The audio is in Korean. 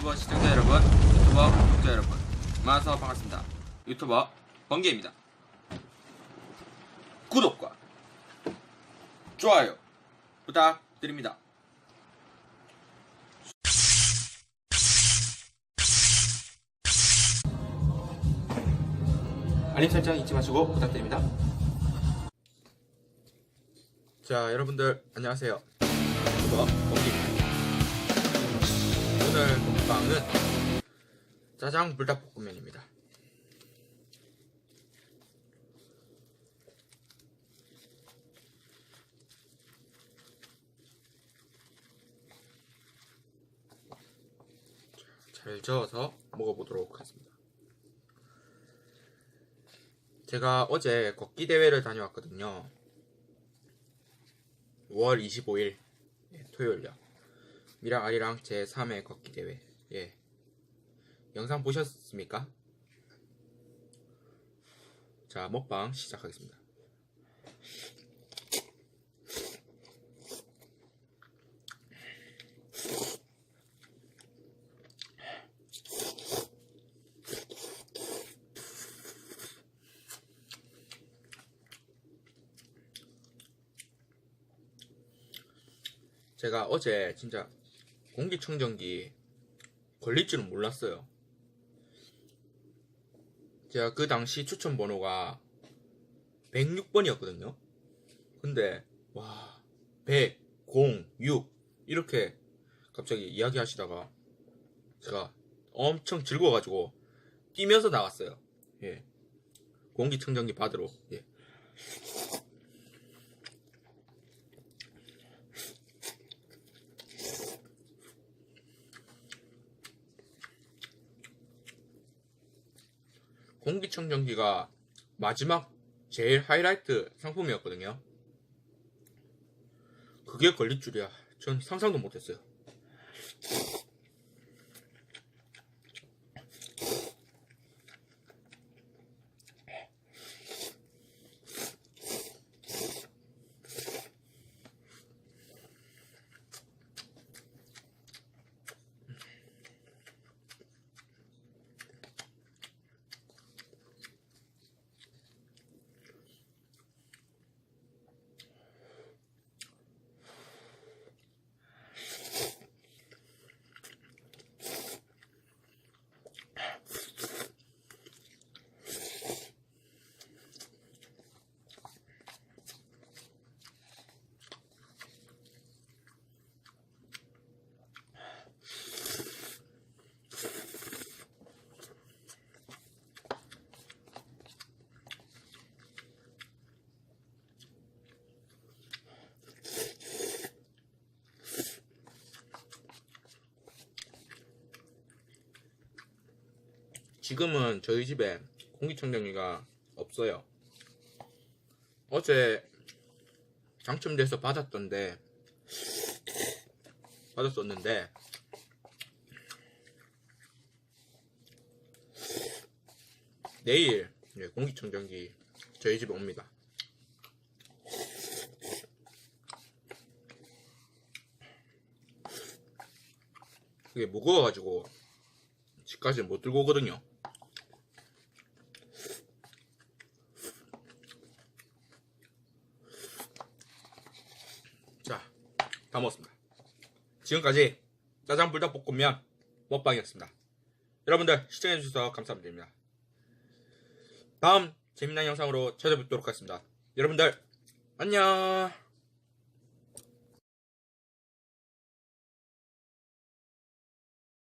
유튜버 시청자 여러분, 유튜버 구독자 여러분, 만나서 반갑습니다. 유튜버 번개입니다. 구독과 좋아요 부탁드립니다. 알림 설정 잊지 마시고 부탁드립니다. 자, 여러분들 안녕하세요. 유튜버 번개입니다. 오늘 먹방은 짜장 불닭볶음면입니다. 잘 저어서 먹어보도록 하겠습니다. 제가 어제 걷기 대회를 다녀왔거든요. 5월 25일 예, 토요일요. 미랑 아리랑 제 3회 걷기 대회. 예. 영상 보셨습니까? 자, 먹방 시작하겠습니다. 제가 어제 진짜 공기청정기 걸릴 줄은 몰랐어요. 제가 그 당시 추천 번호가 106번이었거든요. 근데 와, 100, 0, 6 이렇게 갑자기 이야기하시다가 제가 엄청 즐거워가지고 뛰면서 나갔어요. 예. 공기청정기 받으러. 예. 공기청정기가 마지막 제일 하이라이트 상품이었거든요. 그게 걸릴 줄이야. 전 상상도 못했어요. 지금은 저희 집에 공기청정기가 없어요. 어제 당첨돼서 받았던데 받았었는데 내일 예, 공기청정기 저희 집에 옵니다. 그게 무거워가지고 집까지 못 들고 오거든요. 자, 다 먹었습니다. 지금까지 짜장 불닭볶음면 먹방이었습니다. 여러분들 시청해주셔서 감사드립니다. 다음 재미난 영상으로 찾아뵙도록 하겠습니다. 여러분들 안녕.